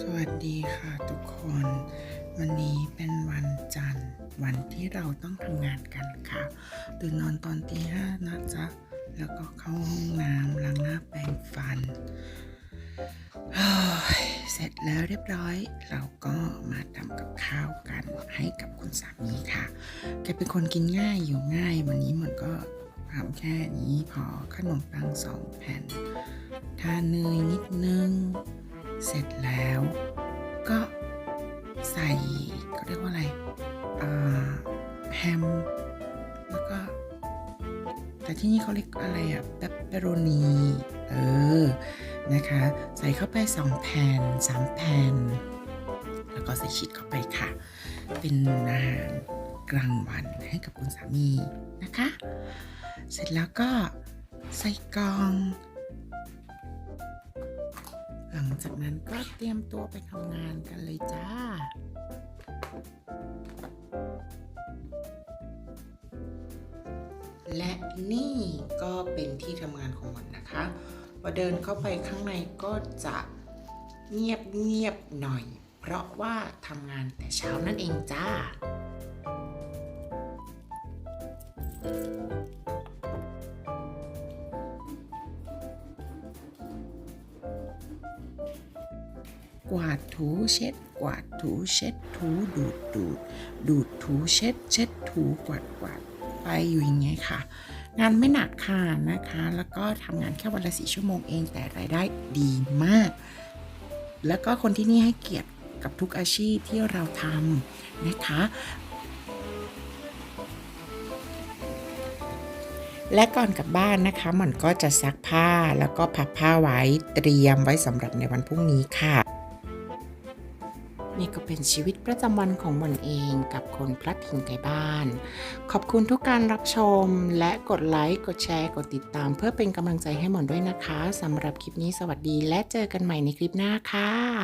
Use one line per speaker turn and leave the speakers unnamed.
สวัสดีค่ะทุกคน วันนี้เป็นวันจันทร์ วันที่เราต้องทำงานกันค่ะ ตื่นนอนตอนตีห้านะจ๊ะ แล้วก็เข้าห้องน้ำล้างหน้าแปรงฟัน เสร็จแล้วเรียบร้อย เราก็มาทำกับข้าวกันให้กับคุณสามีค่ะ แกเป็นคนกินง่ายอยู่ง่าย วันนี้มันก็ทำแค่นี้พอขนมปังสองแผ่น ทานเนยนิดนึง เสร็จแล้ว ก็ใส่ก็เรียกว่าอะไรแฮม แล้วก็ แต่ที่นี่เขาเรียกอะไรอะเปปเปโรนีเออ นะคะ ใส่เข้าไป 2 แผ่น3 แผ่น แล้วก็ใส่ชีสเข้าไปค่ะ เป็นอาหารกลางวันให้กับคุณสามีนะคะ เสร็จแล้วก็ใส่กล่อง หลังจากนั้นก็เตรียมตัวไปทำงานกันเลยจ้า และนี่ก็เป็นที่ทำงานของมันนะคะพอเดินเข้าไปข้างในก็จะเงียบเงียบๆหน่อย เพราะว่าทำงานแต่เช้านั่นเองจ้า กวาดถูเช็ด กวาดถูเช็ดถูดูดดูดดูดถูเช็ด เช็ดถูกวาดกวาดไปอยู่อย่างเงี้ยค่ะ งานไม่หนักค่ะนะคะ แล้วก็ทำงานแค่วันละสี่ชั่วโมงเองแต่รายได้ดีมาก แล้วก็คนที่นี่ให้เกียรติกับทุกอาชีพที่เราทำนะคะและก่อนกลับบ้านนะคะมันก็จะซักผ้าแล้วก็พับผ้าไว้เตรียมไว้สำหรับในวันพรุ่งนี้ค่ะ นี่ก็เป็นชีวิตประจำวันของหมอนเองกับคนพลัดถิ่นไกลบ้าน ขอบคุณทุกการรับชม และกดไลค์ กดแชร์ กดติดตาม เพื่อเป็นกำลังใจให้หมอนด้วยนะคะสำหรับคลิปนี้สวัสดีและเจอกันใหม่ในคลิปหน้าค่ะ